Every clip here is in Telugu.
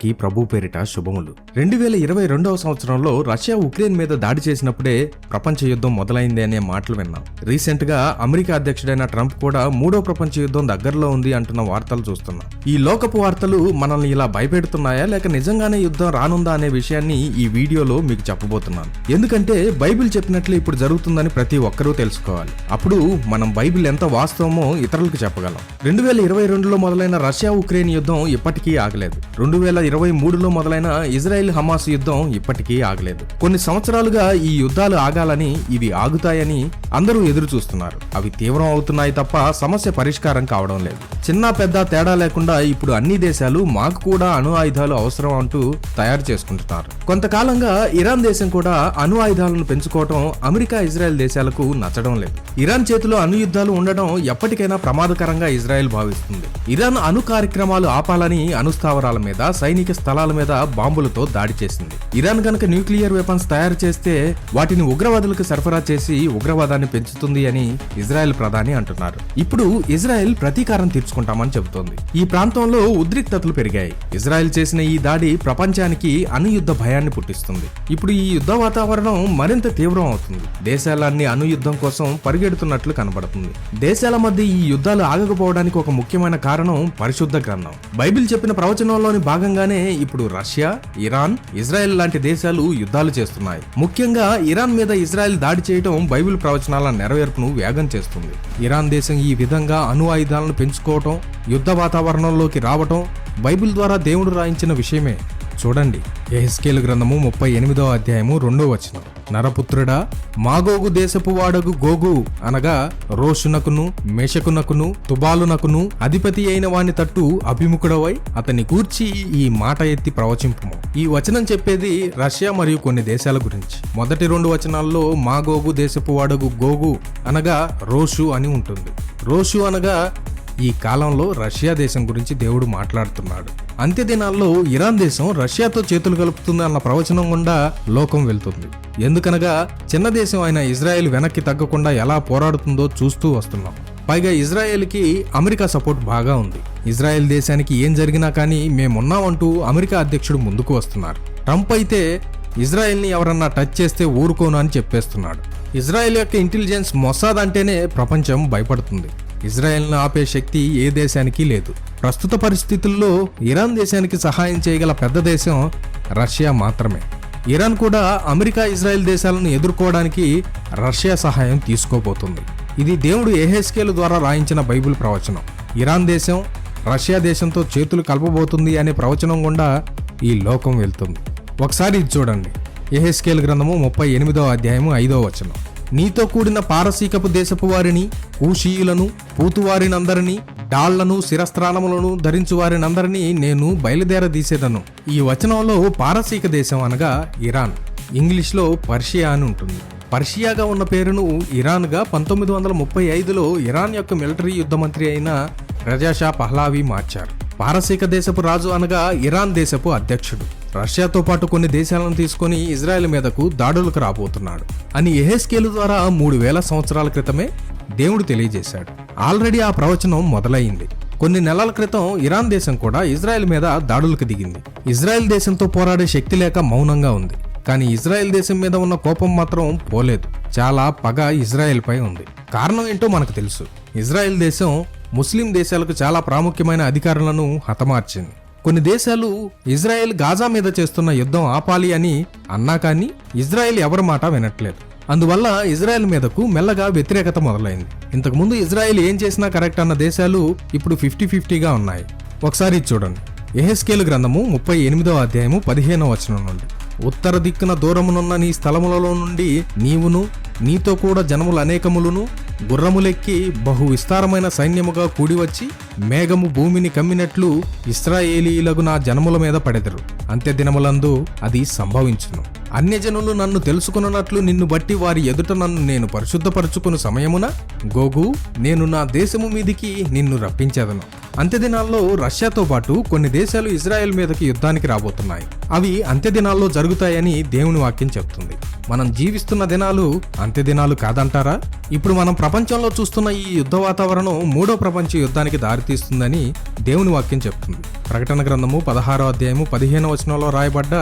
కి ప్రభు పేరిట శుభములు. రెండు వేల ఇరవై రెండవ సంవత్సరంలో రష్యా ఉక్రెయిన్ మీద దాడి చేసినప్పుడే ప్రపంచ యుద్ధం మొదలైంది అనే మాటలు విన్నాం. రీసెంట్గా అమెరికా అధ్యక్షుడైన ట్రంప్ కూడా మూడో ప్రపంచ యుద్ధం దగ్గరలో ఉంది అంటున్న వార్తలు చూస్తున్నాం. ఈ లోకపు వార్తలు మనల్ని ఇలా భయపెడుతున్నాయా లేక నిజంగానే యుద్ధం రానుందా అనే విషయాన్ని ఈ వీడియోలో మీకు చెప్పబోతున్నాను. ఎందుకంటే బైబిల్ చెప్పినట్లు ఇప్పుడు జరుగుతుందని ప్రతి ఒక్కరూ తెలుసుకోవాలి. అప్పుడు మనం బైబిల్ ఎంత వాస్తవమో ఇతరులకు చెప్పగలం. రెండు వేల ఇరవై రెండులో మొదలైన రష్యా ఉక్రెయిన్ యుద్ధం ఇప్పటికీ ఆగలేదు. రెండు వేల ఇరవై మూడులో మొదలైన ఇజ్రాయెల్ హమాస్ యుద్ధం ఇప్పటికీ ఆగలేదు. కొన్ని సంవత్సరాలుగా ఈ యుద్ధాలు ఆగాలని ఇవి ఆగుతాయని అందరూ ఎదురు చూస్తున్నారు అవి తీవ్రం అవుతున్నాయి తప్ప సమస్య పరిష్కారం కావడం లేదు. చిన్న పెద్ద తేడా లేకుండా ఇప్పుడు అన్ని దేశాలు మాకు కూడా అణు ఆయుధాలు అవసరం అంటూ తయారు చేసుకుంటున్నారు. కొంతకాలంగా ఇరాన్ దేశం కూడా అణు ఆయుధాలను పెంచుకోవటం అమెరికా ఇజ్రాయెల్ దేశాలకు నచ్చడం లేదు. ఇరాన్ చేతిలో అణు యుద్ధాలు ఉండడం ఎప్పటికైనా ప్రమాదకరంగా ఇజ్రాయెల్ భావిస్తుంది. ఇరాన్ అణు కార్యక్రమాలు ఆపాలని అణుస్థావరాల మీద సైనిక స్థలాల మీద బాంబులతో దాడి చేసింది. ఇరాన్ గనక న్యూక్లియర్ వెపన్స్ తయారు చేస్తే వాటిని ఉగ్రవాదులకు సరఫరా చేసి ఉగ్రవాదాన్ని పెంచుతుంది అని ఇజ్రాయెల్ ప్రధాని అంటున్నారు. ఇప్పుడు ఇజ్రాయెల్ ప్రతీకారం తీర్చుకుంటామని చెబుతోంది. ఈ ప్రాంతంలో ఉద్రిక్తతలు పెరిగాయి. ఇజ్రాయెల్ చేసిన ఈ దాడి ప్రపంచానికి అణుయుద్ధ భయాన్ని పుట్టిస్తుంది. ఇప్పుడు ఈ యుద్ధ వాతావరణం మరింత తీవ్రం అవుతుంది. దేశాలన్నీ అణుయుద్ధం కోసం పరిగెడుతున్నట్లు కనబడుతుంది. దేశాల మధ్య ఈ యుద్ధాలు ఆగకపోవడానికి ఒక ముఖ్యమైన కారణం పరిశుద్ధ గ్రంథం. బైబిల్ చెప్పిన ప్రవచనంలోని భాగంగానే ఇప్పుడు రష్యా ఇరాన్ ఇజ్రాయెల్ లాంటి దేశాలు యుద్ధాలు చేస్తున్నాయి. ముఖ్యంగా ఇరాన్ మీద ఇజ్రాయెల్ దాడి చేయడం బైబిల్ ప్రవచనాల నెరవేర్పును వేగం చేస్తుంది. ఇరాన్ దేశం ఈ విధంగా అణు ఆయుధాలను పెంచుకోవటం యుద్ధ వాతావరణంలోకి రావటం బైబిల్ ద్వారా దేవుడు రాయించిన విషయమే. చూడండి. ఎహెస్కేలు గ్రంథము ముప్పై ఎనిమిదో అధ్యాయము రెండో వచనం. నరపుత్రుడా మాగోగు దేశపు వాడగు గోగు అనగా రోషునకును మేషకునకును తుబాలునకును అధిపతి అయిన వాని తట్టు అభిముఖుడవై అతని గూర్చి ఈ మాట ఎత్తి ప్రవచింపు ఈ వచనం చెప్పేది రష్యా మరియు కొన్ని దేశాల గురించి. మొదటి రెండు వచనాల్లో మాగోగు దేశపు వాడగు గోగు అనగా రోషు అని ఉంటుంది. రోషు అనగా ఈ కాలంలో రష్యా దేశం గురించి దేవుడు మాట్లాడుతున్నాడు. అంత్య దినాల్లో ఇరాన్ దేశం రష్యాతో చేతులు కలుపుతుంది అన్న ప్రవచనం గుండా లోకం వెళ్తుంది. ఎందుకనగా చిన్న దేశం అయిన ఇజ్రాయెల్ వెనక్కి తగ్గకుండా ఎలా పోరాడుతుందో చూస్తూ వస్తున్నాం. పైగా ఇజ్రాయెల్కి అమెరికా సపోర్ట్ బాగా ఉంది. ఇజ్రాయెల్ దేశానికి ఏం జరిగినా కానీ మేమున్నామంటూ అమెరికా అధ్యక్షుడు ముందుకు వస్తున్నారు. ట్రంప్ అయితే ఇజ్రాయెల్ని ఎవరన్నా టచ్ చేస్తే ఊరుకోను అని చెప్పేస్తున్నాడు. ఇజ్రాయెల్ యొక్క ఇంటెలిజెన్స్ మొసాద్ అంటేనే ప్రపంచం భయపడుతుంది. ఇజ్రాయెల్ను ఆపే శక్తి ఏ దేశానికి లేదు. ప్రస్తుత పరిస్థితుల్లో ఇరాన్ దేశానికి సహాయం చేయగల పెద్ద దేశం రష్యా మాత్రమే. ఇరాన్ కూడా అమెరికా ఇజ్రాయెల్ దేశాలను ఎదుర్కోవడానికి రష్యా సహాయం తీసుకోబోతుంది. ఇది దేవుడు ఏహెస్కేల్ ద్వారా రాయించిన బైబిల్ ప్రవచనం. ఇరాన్ దేశం రష్యా దేశంతో చేతులు కలపబోతుంది అనే ప్రవచనం గుండా ఈ లోకం వెళ్తుంది. ఒకసారి ఇది చూడండి. ఎహెస్కేల్ గ్రంథము ముప్పై ఎనిమిదో అధ్యాయము ఐదో వచనం. నీతో కూడిన పారసీకపు దేశపు వారిని ఊషీయులను పూతువారినందరినీ డాళ్ళను శిరస్త్రాలములను ధరించు వారినందరినీ నేను బయలుదేరదీసేదను. ఈ వచనంలో పారసీక దేశం అనగా ఇరాన్. ఇంగ్లీష్లో పర్షియా అని ఉంటుంది. పర్షియాగా ఉన్న పేరును ఇరాన్గా పంతొమ్మిది వందల ముప్పై ఐదులో ఇరాన్ యొక్క మిలిటరీ యుద్ధ మంత్రి అయిన రజాషా పహ్లావి మార్చారు. పారసీక దేశపు రాజు అనగా ఇరాన్ దేశపు అధ్యక్షుడు. రష్యాతో పాటు కొన్ని దేశాలను తీసుకొని ఇజ్రాయెల్ మీదకు దాడులకు రాబోతున్నాడు అని ఎహెస్కేలు ద్వారా మూడు వేల సంవత్సరాల క్రితమే దేవుడు తెలియజేశాడు. ఆల్రెడీ ఆ ప్రవచనం మొదలైంది. కొన్ని నెలల క్రితం ఇరాన్ దేశం కూడా ఇజ్రాయెల్ మీద దాడులకు దిగింది. ఇజ్రాయెల్ దేశంతో పోరాడే శక్తి లేక మౌనంగా ఉంది. కానీ ఇజ్రాయెల్ దేశం మీద ఉన్న కోపం మాత్రం పోలేదు. చాలా పగ ఇజ్రాయెల్ పై ఉంది. కారణం ఏంటో మనకు తెలుసు. ఇజ్రాయెల్ దేశం ముస్లిం దేశాలకు చాలా ప్రాముఖ్యమైన అధికారులను హతమార్చింది. కొన్ని దేశాలు ఇజ్రాయెల్ గాజా మీద చేస్తున్న యుద్ధం ఆపాలి అని అన్నా కానీ ఇజ్రాయెల్ ఎవరి మాట వినట్లేదు. అందువల్ల ఇజ్రాయెల్ మీదకు మెల్లగా వ్యతిరేకత మొదలైంది. ఇంతకుముందు ఇజ్రాయెల్ ఏం చేసినా కరెక్ట్ అన్న దేశాలు ఇప్పుడు ఫిఫ్టీ ఫిఫ్టీగా ఉన్నాయి. ఒకసారి చూడండి. ఎహెస్కేలు గ్రంథము ముప్పై ఎనిమిదో అధ్యాయము పదిహేనో వచనం నుండి ఉత్తర దిక్కున దూరమునున్న నీ స్థలములలో నుండి నీవును నీతో కూడా జనములు అనేకములను గుర్రములెక్కి బహు విస్తారమైన సైన్యముగా కూడివచ్చి మేఘము భూమిని కమ్మినట్లు ఇస్రాయేలీలకు నా జనముల మీద పడెదరు. అంత్య దినములందు అది సంభవించును. అన్యజనులు నన్ను తెలుసుకున్నట్లు నిన్ను బట్టి వారి ఎదుట నన్ను నేను పరిశుద్ధపరచుకుని సమయమున గోగు నేను నా దేశము మీదికి నిన్ను రప్పించేదను. అంత్య దినాల్లో రష్యాతో పాటు కొన్ని దేశాలు ఇజ్రాయెల్ మీదకి యుద్ధానికి రాబోతున్నాయి. అవి అంత్య దినాల్లో జరుగుతాయని దేవుని వాక్యం చెప్తుంది. మనం జీవిస్తున్న దినాలు అంత్య దినాలు కాదంటారా? ఇప్పుడు మనం ప్రపంచంలో చూస్తున్న ఈ యుద్ధ వాతావరణం మూడో ప్రపంచ యుద్ధానికి దారితీస్తుందని దేవుని వాక్యం చెప్తుంది. ప్రకటన గ్రంథము పదహారో అధ్యాయము పదిహేను వచనంలో రాయబడ్డ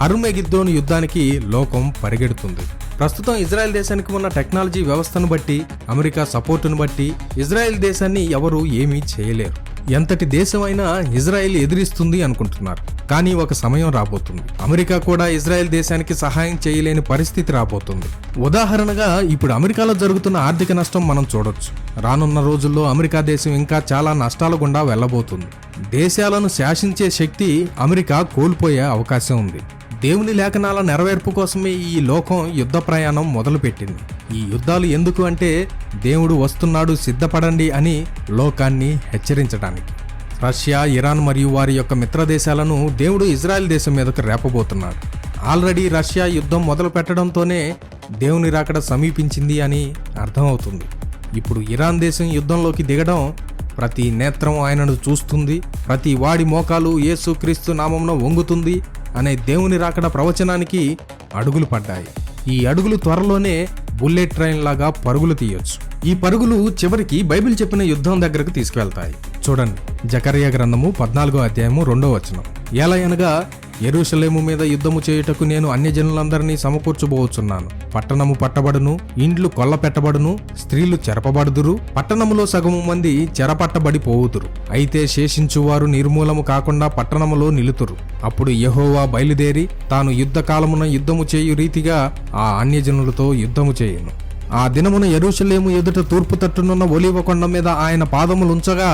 అరుమెగిద్దోని యుద్ధానికి లోకం పరిగెడుతుంది. ప్రస్తుతం ఇజ్రాయెల్ దేశానికి ఉన్న టెక్నాలజీ వ్యవస్థను బట్టి అమెరికా సపోర్టును బట్టి ఇజ్రాయెల్ దేశాన్ని ఎవరు ఏమీ చేయలేరు. ఎంతటి దేశమైనా ఇజ్రాయెల్ ఎదిరిస్తుంది అనుకుంటున్నారు. కానీ ఒక సమయం రాబోతుంది. అమెరికా కూడా ఇజ్రాయెల్ దేశానికి సహాయం చేయలేని పరిస్థితి రాబోతుంది. ఉదాహరణగా ఇప్పుడు అమెరికాలో జరుగుతున్న ఆర్థిక నష్టం మనం చూడొచ్చు. రానున్న రోజుల్లో అమెరికా దేశం ఇంకా చాలా నష్టాల గుండా వెళ్ళబోతుంది. దేశాలను శాసించే శక్తి అమెరికా కోల్పోయే అవకాశం ఉంది. దేవుని లేఖనాల నెరవేర్పు కోసమే ఈ లోకం యుద్ధ ప్రయాణం మొదలుపెట్టింది. ఈ యుద్ధాలు ఎందుకు అంటే దేవుడు వస్తున్నాడు సిద్ధపడండి అని లోకాన్ని హెచ్చరించడానికి. రష్యా ఇరాన్ మరియు వారి యొక్క మిత్ర దేశాలను దేవుడు ఇజ్రాయెల్ దేశం మీదకు రేపబోతున్నాడు. ఆల్రెడీ రష్యా యుద్ధం మొదలు పెట్టడంతోనే దేవుని రాకడ సమీపించింది అని అర్థమవుతుంది. ఇప్పుడు ఇరాన్ దేశం యుద్ధంలోకి దిగడం ప్రతి నేత్రం ఆయనను చూస్తుంది ప్రతి వాడి మోకాలు యేసుక్రీస్తు నామంలో వంగుతుంది అనే దేవుని రాకడ ప్రవచనానికి అడుగులు పడ్డాయి. ఈ అడుగులు త్వరలోనే బుల్లెట్ ట్రైన్ లాగా పరుగులు తీయొచ్చు. ఈ పరుగులు చివరికి బైబిల్ చెప్పిన యుద్ధం దగ్గరకు తీసుకువెళ్తాయి. చూడండి. జకరియా గ్రంథము పద్నాలుగో అధ్యాయము రెండో వచనం. ఎలా అనగా ఎరుసలేము మీద యుద్ధము చేయుటకు నేను అన్యజనులందరినీ సమకూర్చుబోచున్నాను. పట్టణము పట్టబడును ఇండ్లు కొల్ల పెట్టబడును స్త్రీలు చెరపబడుదురు పట్టణములో సగము మంది చెరపట్టబడిపోవుదురు. అయితే శేషించువారు నిర్మూలము కాకుండా పట్టణములో నిలుతురు. అప్పుడు యహోవా బయలుదేరి తాను యుద్ధ కాలమున యుద్ధము చేయు రీతిగా ఆ అన్యజనులతో యుద్ధము చేయును. ఆ దినమున ఎరుషలేము ఎదుట తూర్పు తట్టునున్న ఒలివ కొండ మీద ఆయన పాదములుంచగా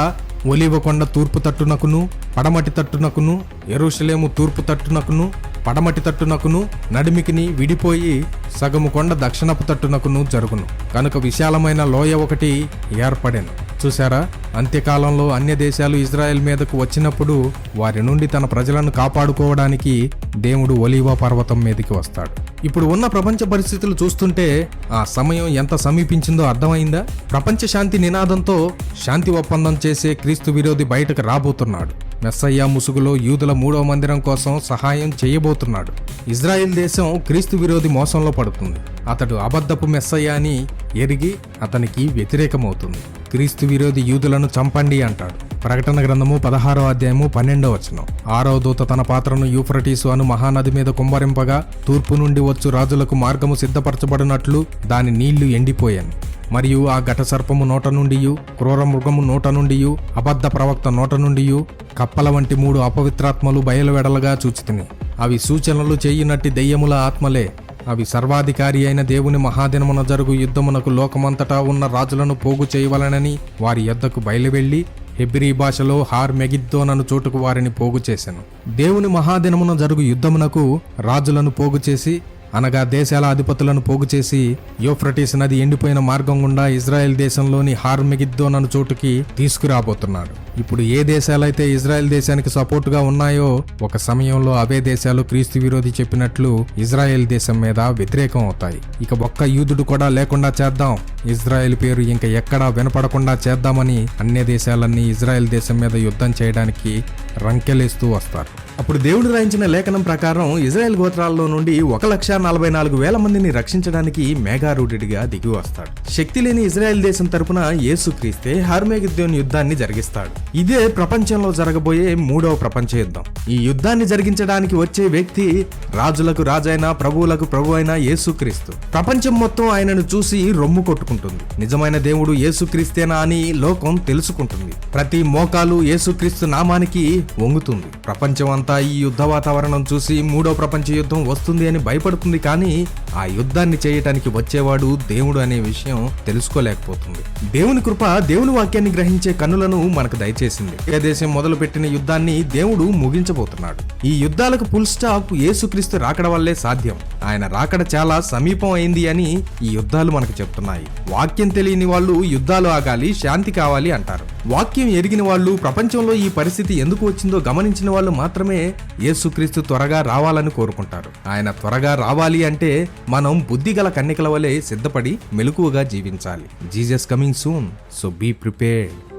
ఒలివ కొండ తూర్పు తట్టునకును పడమటి తట్టునకును ఎరుషలేము తూర్పు తట్టునకును పడమటి తట్టునకును నడిమికిని విడిపోయి సగము కొండ దక్షిణపు తట్టునకును జరుగును. కనుక విశాలమైన లోయ ఒకటి ఏర్పడెను. చూశారా? అంత్యకాలంలో అన్య దేశాలు ఇజ్రాయెల్ మీదకు వచ్చినప్పుడు వారి నుండి తన ప్రజలను కాపాడుకోవడానికి దేవుడు ఒలీవా పర్వతం మీదకి వస్తాడు. ఇప్పుడు ఉన్న ప్రపంచ పరిస్థితులు చూస్తుంటే ఆ సమయం ఎంత సమీపించిందో అర్థమైందా? ప్రపంచ శాంతి నినాదంతో శాంతి ఒప్పందం చేసే క్రీస్తు విరోధి బయటకు రాబోతున్నాడు. మెస్సయ్య ముసుగులో యూదుల మూడో మందిరం కోసం సహాయం చేయబోతున్నాడు. ఇజ్రాయెల్ దేశం క్రీస్తు విరోధి మోసంలో పడుతుంది. అతడు అబద్ధపు మెస్సయ్య అని ఎరిగి అతనికి వ్యతిరేకమవుతుంది. క్రీస్తు విరోధి యూదులను చంపండి అంటాడు. ప్రకటన గ్రంథము పదహారో అధ్యాయము పన్నెండో వచనం. ఆరో దూత తన పాత్రను యూఫ్రటీసు అను మహానది మీద కుమ్మరింపగా తూర్పు నుండి వచ్చు రాజులకు మార్గము సిద్ధపరచబడినట్లు దాని నీళ్ళు ఎండిపోయాను. మరియు ఆ ఘట సర్పము నోట నుండియు క్రూర మృగము నోట నుండియు అబద్ధ ప్రవక్త నోట నుండియు కప్పల వంటి మూడు అపవిత్రాత్మలు బయలువెడలగా చూచితిని. అవి సూచనలు చేయునట్టి దెయ్యముల ఆత్మలే. అవి సర్వాధికారి అయిన దేవుని మహాదినమున జరుగు యుద్ధమునకు లోకమంతటా ఉన్న రాజులను పోగు చేయవలనని వారి యొద్దకు బయలువెళ్ళి హెబ్రీ భాషలో హార్ మెగిద్దోనను చోటుకు వారిని పోగు చేశాను దేవుని మహాదినమున జరుగు యుద్ధమునకు రాజులను పోగు చేసి అనగా దేశాల అధిపతులను పోగు చేసి యోఫ్రటీస్ నది ఎండిపోయిన మార్గం గుండా ఇజ్రాయెల్ దేశంలోని హార్మెగిద్దోనను చోటుకి తీసుకురాబోతున్నాడు. ఇప్పుడు ఏ దేశాలైతే ఇజ్రాయెల్ దేశానికి సపోర్టుగా ఉన్నాయో ఒక సమయంలో అవే దేశాలు క్రీస్తు విరోధి చెప్పినట్లు ఇజ్రాయెల్ దేశం మీద వ్యతిరేకం అవుతాయి. ఇక ఒక్క యూదుడు కూడా లేకుండా చేద్దాం. ఇజ్రాయెల్ పేరు ఇంకా ఎక్కడా వినపడకుండా చేద్దామని అన్ని దేశాలన్నీ ఇజ్రాయెల్ దేశం మీద యుద్ధం చేయడానికి రంకెలేస్తూ వస్తారు. అప్పుడు దేవుడు రాయించిన లేఖనం ప్రకారం ఇజ్రాయెల్ గోత్రాల్లో నుండి ఒక లక్ష నలభై నాలుగు వేల మందిని రక్షించడానికి మేఘారూఢుడిగా దిగి వస్తాడు. శక్తి లేని ఇజ్రాయెల్ దేశం తరపున యేసుక్రీస్తే హార్మేగిద్యోన్ యుద్ధాన్ని జరిగిస్తాడు. ఇదే ప్రపంచంలో జరగబోయే మూడవ ప్రపంచ యుద్ధం. ఈ యుద్ధాన్ని జరిగించడానికి వచ్చే వ్యక్తి రాజులకు రాజైన ప్రభువులకు ప్రభు అయిన యేసుక్రీస్తు. ప్రపంచం మొత్తం ఆయనను చూసి రొమ్ము కొట్టుకుంటుంది. నిజమైన దేవుడు యేసుక్రీస్తేనా అని లోకం తెలుసుకుంటుంది. ప్రతి మోకాలు యేసుక్రీస్తు నామానికి వంగుతుంది. ప్రపంచం అంతా ఈ యుద్ధ వాతావరణం చూసి మూడో ప్రపంచ యుద్ధం వస్తుంది అని భయపడుతుంది కానీ ఆ యుద్ధాన్ని చేయటానికి వచ్చేవాడు దేవుడు అనే విషయం తెలుసుకోలేకపోతుంది. దేవుని కృప దేవుని వాక్యాన్ని గ్రహించే కన్నులను మనకు దయచేసింది. ఏ దేశం మొదలుపెట్టిన యుద్ధాన్ని దేవుడు ముగించబోతున్నాడు. ఈ యుద్ధాలకు ఫుల్ స్టాప్ యేసుక్రీస్తు రాకడ వల్లే సాధ్యం. ఆయన రాకడ చాలా సమీపం అయింది అని ఈ యుద్ధాలు మనకు చెప్తున్నాయి. వాక్యం తెలియని వాళ్ళు యుద్ధాలు ఆగాలి శాంతి కావాలి అంటారు. వాక్యం ఎరిగిన వాళ్ళు ప్రపంచంలో ఈ పరిస్థితి ఎందుకు వచ్చిందో గమనించిన వాళ్ళు మాత్రమే యేసుక్రీస్తు త్వరగా రావాలని కోరుకుంటారు. ఆయన త్వరగా రావాలి అంటే మనం బుద్ధిగల కన్నికల వలె సిద్ధపడి మెలకువగా జీవించాలి. Jesus coming soon so be prepared.